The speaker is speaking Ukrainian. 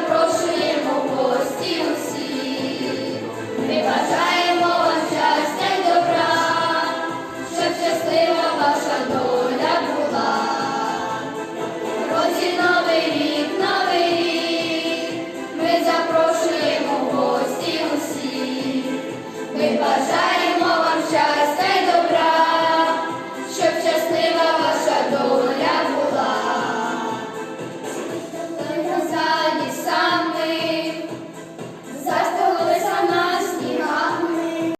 запрошуємо гості усі, ми бажаємо вам щастя й добра, щоб щаслива ваша доля була. Році.